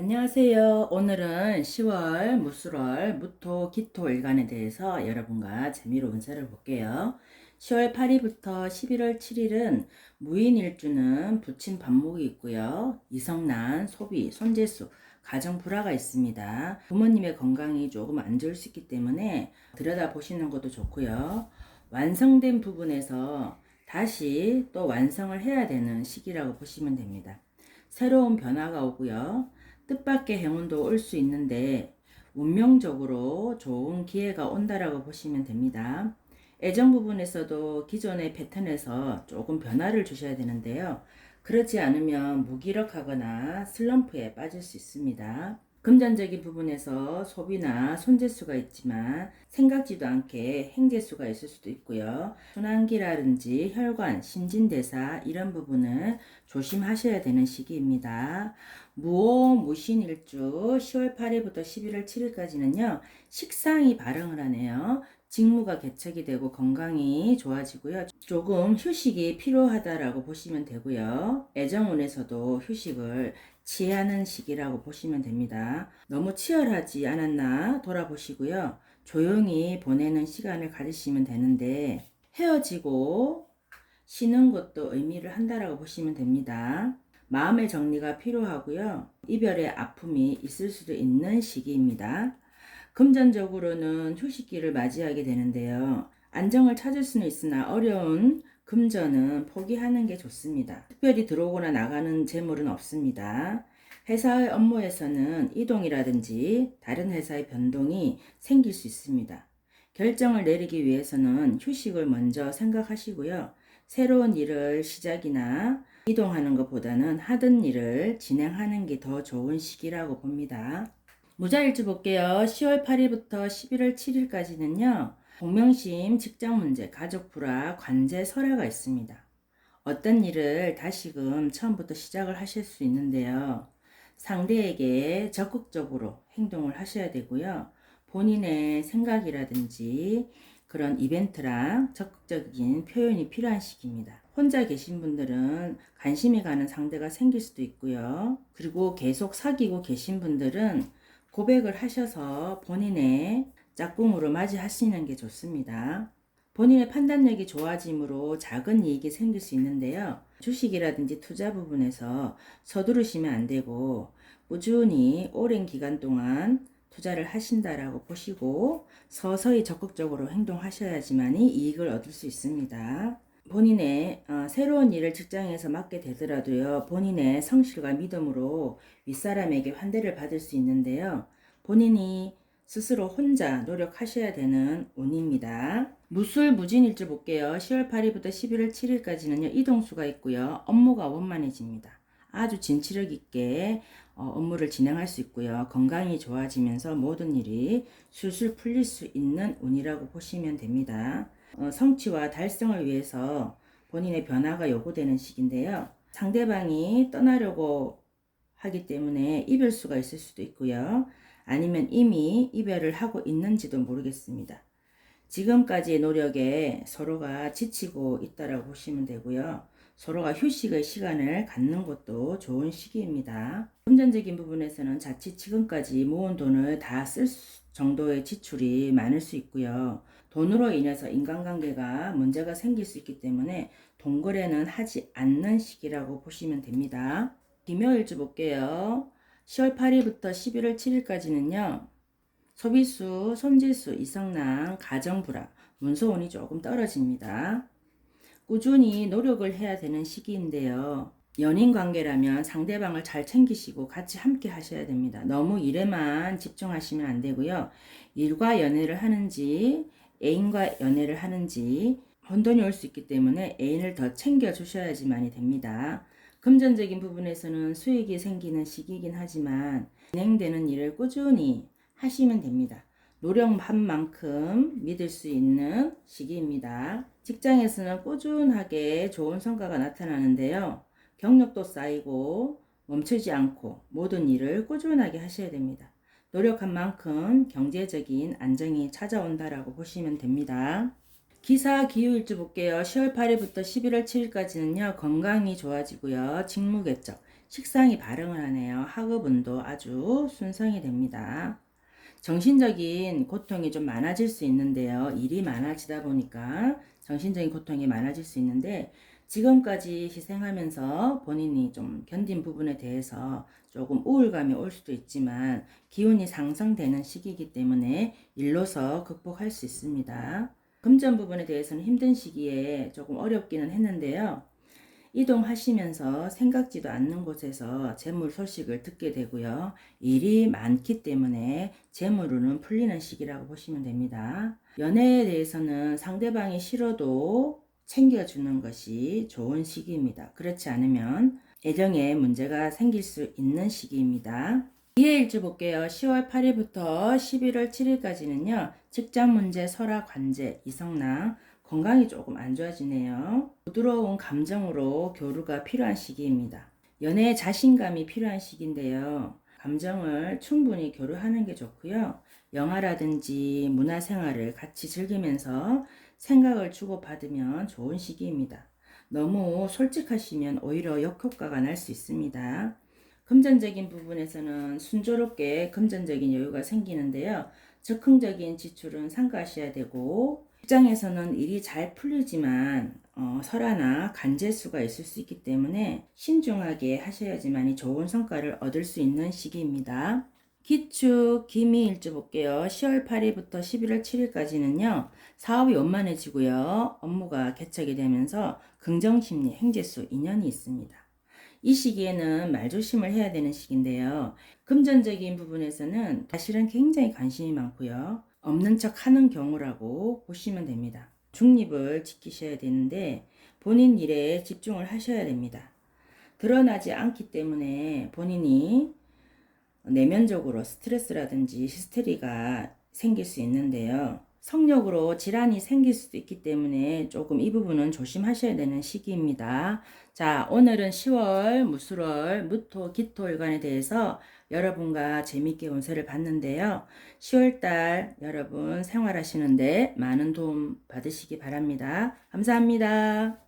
안녕하세요. 오늘은 10월 무술월 무토 기토 일간에 대해서 여러분과 재미로 운세를 볼게요. 10월 8일부터 11월 7일은 무인일주는 부친 반목이 있고요. 이성난, 소비, 손재수, 가정 불화가 있습니다. 부모님의 건강이 조금 안 좋을 수 있기 때문에 들여다 보시는 것도 좋고요. 완성된 부분에서 다시 또 완성을 해야 되는 시기라고 보시면 됩니다. 새로운 변화가 오고요. 뜻밖의 행운도 올 수 있는데 운명적으로 좋은 기회가 온다라고 보시면 됩니다. 애정 부분에서도 기존의 패턴에서 조금 변화를 주셔야 되는데요. 그렇지 않으면 무기력하거나 슬럼프에 빠질 수 있습니다. 금전적인 부분에서 소비나 손재수가 있지만 생각지도 않게 행재수가 있을 수도 있고요. 순환기라든지 혈관, 신진대사 이런 부분을 조심하셔야 되는 시기입니다. 무오 무신일주 10월 8일부터 11월 7일까지는요. 식상이 발흥을 하네요. 직무가 개척이 되고 건강이 좋아지고요. 조금 휴식이 필요하다라고 보시면 되고요. 애정운에서도 휴식을 취하는 시기라고 보시면 됩니다. 너무 치열하지 않았나 돌아보시고요. 조용히 보내는 시간을 가지시면 되는데 헤어지고 쉬는 것도 의미를 한다라고 보시면 됩니다. 마음의 정리가 필요하고요. 이별의 아픔이 있을 수도 있는 시기입니다. 금전적으로는 휴식기를 맞이하게 되는데요. 안정을 찾을 수는 있으나 어려운 금전은 포기하는 게 좋습니다. 특별히 들어오거나 나가는 재물은 없습니다. 회사의 업무에서는 이동이라든지 다른 회사의 변동이 생길 수 있습니다. 결정을 내리기 위해서는 휴식을 먼저 생각하시고요. 새로운 일을 시작이나 이동하는 것보다는 하던 일을 진행하는 게 더 좋은 시기라고 봅니다. 무자일주 볼게요. 10월 8일부터 11월 7일까지는요. 공명심, 직장 문제, 가족 불화, 관제 설화가 있습니다. 어떤 일을 다시금 처음부터 시작을 하실 수 있는데요. 상대에게 적극적으로 행동을 하셔야 되고요. 본인의 생각이라든지 그런 이벤트랑 적극적인 표현이 필요한 시기입니다. 혼자 계신 분들은 관심이 가는 상대가 생길 수도 있고요. 그리고 계속 사귀고 계신 분들은 고백을 하셔서 본인의 짝꿍으로 맞이하시는 게 좋습니다. 본인의 판단력이 좋아짐으로 작은 이익이 생길 수 있는데요. 주식이라든지 투자 부분에서 서두르시면 안 되고 꾸준히 오랜 기간 동안 투자를 하신다라고 보시고 서서히 적극적으로 행동하셔야지만이 이익을 얻을 수 있습니다. 본인의 어, 새로운 일을 직장에서 맡게 되더라도요, 본인의 성실과 믿음으로 윗사람에게 환대를 받을 수 있는데요, 본인이 스스로 혼자 노력하셔야 되는 운입니다. 무술 무진일주 볼게요. 10월 8일부터 11월 7일까지는요, 이동수가 있고요, 업무가 원만해집니다. 아주 진취력 있게 어, 업무를 진행할 수 있고요. 건강이 좋아지면서 모든 일이 술술 풀릴 수 있는 운이라고 보시면 됩니다. 어, 성취와 달성을 위해서 본인의 변화가 요구되는 시기인데요. 상대방이 떠나려고 하기 때문에 이별수가 있을 수도 있고요. 아니면 이미 이별을 하고 있는지도 모르겠습니다. 지금까지의 노력에 서로가 지치고 있다라고 보시면 되고요. 서로가 휴식의 시간을 갖는 것도 좋은 시기입니다. 금전적인 부분에서는 자칫 지금까지 모은 돈을 다 쓸 정도의 지출이 많을 수 있고요. 돈으로 인해서 인간관계가 문제가 생길 수 있기 때문에 동거래는 하지 않는 시기라고 보시면 됩니다. 김요일주 볼게요. 10월 8일부터 11월 7일까지는요. 소비수, 손질수, 이성랑, 가정불화, 문서운이 조금 떨어집니다. 꾸준히 노력을 해야 되는 시기인데요. 연인 관계라면 상대방을 잘 챙기시고 같이 함께 하셔야 됩니다. 너무 일에만 집중하시면 안 되고요. 일과 연애를 하는지 애인과 연애를 하는지 혼돈이 올 수 있기 때문에 애인을 더 챙겨 주셔야지만이 됩니다. 금전적인 부분에서는 수익이 생기는 시기이긴 하지만 진행되는 일을 꾸준히 하시면 됩니다. 노력한 만큼 믿을 수 있는 시기입니다. 직장에서는 꾸준하게 좋은 성과가 나타나는데요. 경력도 쌓이고 멈추지 않고 모든 일을 꾸준하게 하셔야 됩니다. 노력한 만큼 경제적인 안정이 찾아온다라고 보시면 됩니다. 기사 기후일주 볼게요. 10월 8일부터 11월 7일까지는요. 건강이 좋아지고요. 직무개척, 식상이 발흥을 하네요. 학업운도 아주 순성이 됩니다. 정신적인 고통이 좀 많아질 수 있는데요. 일이 많아지다 보니까 정신적인 고통이 많아질 수 있는데 지금까지 희생하면서 본인이 좀 견딘 부분에 대해서 조금 우울감이 올 수도 있지만 기운이 상승되는 시기이기 때문에 일로서 극복할 수 있습니다. 금전 부분에 대해서는 힘든 시기에 조금 어렵기는 했는데요. 이동하시면서 생각지도 않는 곳에서 재물 소식을 듣게 되고요. 일이 많기 때문에 재물로는 풀리는 시기라고 보시면 됩니다. 연애에 대해서는 상대방이 싫어도 챙겨주는 것이 좋은 시기입니다. 그렇지 않으면 애정에 문제가 생길 수 있는 시기입니다. 이해 일주 볼게요. 10월 8일부터 11월 7일까지는요. 직장 문제, 설화, 관제, 이성랑, 건강이 조금 안 좋아지네요. 부드러운 감정으로 교류가 필요한 시기입니다. 연애에 자신감이 필요한 시기인데요. 감정을 충분히 교류하는 게 좋고요. 영화라든지 문화생활을 같이 즐기면서 생각을 주고받으면 좋은 시기입니다. 너무 솔직하시면 오히려 역효과가 날 수 있습니다. 금전적인 부분에서는 순조롭게 금전적인 여유가 생기는데요. 즉흥적인 지출은 삼가하셔야 되고 직장에서는 일이 잘 풀리지만 어, 설화나 간제수가 있을 수 있기 때문에 신중하게 하셔야지만 이 좋은 성과를 얻을 수 있는 시기입니다. 기축 기미일주 볼게요. 10월 8일부터 11월 7일까지는요. 사업이 원만해지고요. 업무가 개척이 되면서 긍정심리, 행재수, 인연이 있습니다. 이 시기에는 말조심을 해야 되는 시기인데요. 금전적인 부분에서는 사실은 굉장히 관심이 많고요. 없는 척 하는 경우라고 보시면 됩니다. 중립을 지키셔야 되는데 본인 일에 집중을 하셔야 됩니다. 드러나지 않기 때문에 본인이 내면적으로 스트레스라든지 히스테리가 생길 수 있는데요. 성욕으로 질환이 생길 수도 있기 때문에 조금 이 부분은 조심하셔야 되는 시기입니다. 자, 오늘은 10월 무술월 무토 기토일관에 대해서 여러분과 재밌게 운세를 봤는데요. 10월달 여러분 생활하시는데 많은 도움 받으시기 바랍니다. 감사합니다.